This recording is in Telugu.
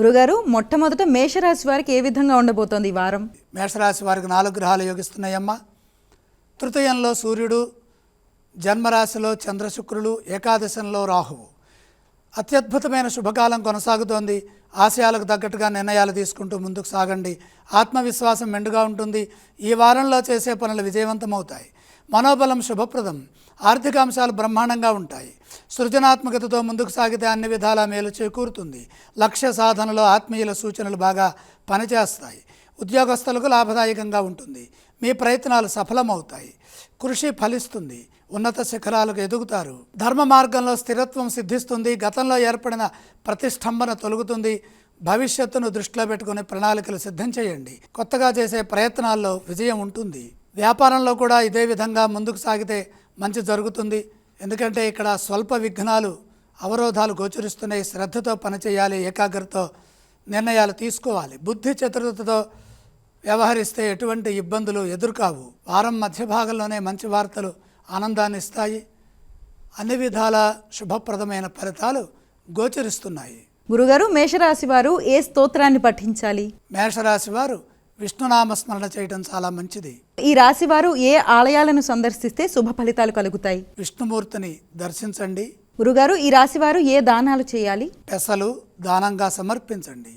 గురుగారు మొట్టమొదట మేషరాశి వారికి ఏ విధంగా ఉండబోతోంది ఈ వారం? మేషరాశి వారికి నాలుగు గ్రహాలు యోగిస్తున్నాయమ్మా. తృతీయంలో సూర్యుడు జన్మరాశిలో చంద్రశుక్రులు ఏకాదశంలో రాహువు. అత్యద్భుతమైన శుభకాలం కొనసాగుతోంది. ఆశయాలకు తగ్గట్టుగా నిర్ణయాలు తీసుకుంటూ ముందుకు సాగండి. ఆత్మవిశ్వాసం మెండుగా ఉంటుంది. ఈ వారంలో చేసే పనులు విజయవంతమవుతాయి. మనోబలం శుభప్రదం. ఆర్థిక అంశాలు బ్రహ్మాండంగా ఉంటాయి. సృజనాత్మకతతో ముందుకు సాగితే అన్ని విధాల మేలు చేకూరుతుంది. లక్ష్య సాధనలో ఆత్మీయుల సూచనలు బాగా పనిచేస్తాయి. ఉద్యోగస్తులకు లాభదాయకంగా ఉంటుంది. మీ ప్రయత్నాలు సఫలమవుతాయి. కృషి ఫలిస్తుంది. ఉన్నత శిఖరాలకు ఎదుగుతారు. ధర్మ మార్గంలో స్థిరత్వం సిద్ధిస్తుంది. గతంలో ఏర్పడిన ప్రతిష్టంభన తొలగుతుంది. భవిష్యత్తును దృష్టిలో పెట్టుకుని ప్రణాళికలు సిద్ధం చేయండి. కొత్తగా చేసే ప్రయత్నాల్లో విజయం ఉంటుంది. వ్యాపారంలో కూడా ఇదే విధంగా ముందుకు సాగితే మంచి జరుగుతుంది. ఎందుకంటే ఇక్కడ స్వల్ప విఘ్నాలు అవరోధాలు గోచరిస్తున్నాయి. శ్రద్ధతో పనిచేయాలి ఏకాగ్రతతో నిర్ణయాలు తీసుకోవాలి. బుద్ధి చతురతతో వ్యవహరిస్తే ఎటువంటి ఇబ్బందులు ఎదురుకావు. వారం మధ్య భాగంలోనే మంచి వార్తలు ఆనందాన్ని ఇస్తాయి. అన్ని విధాల శుభప్రదమైన ఫలితాలు గోచరిస్తున్నాయి. గురుగారు మేషరాశి వారు ఏ స్తోత్రాన్ని పఠించాలి? మేషరాశి వారు విష్ణునామస్మరణ చేయడం చాలా మంచిది. ఈ రాశి వారు ఏ ఆలయాలను సందర్శిస్తే శుభ ఫలితాలు కలుగుతాయి? విష్ణుమూర్తిని దర్శించండి. గురుగారు ఈ రాశి వారు ఏ దానాలు చేయాలి? పెసలు దానంగా సమర్పించండి.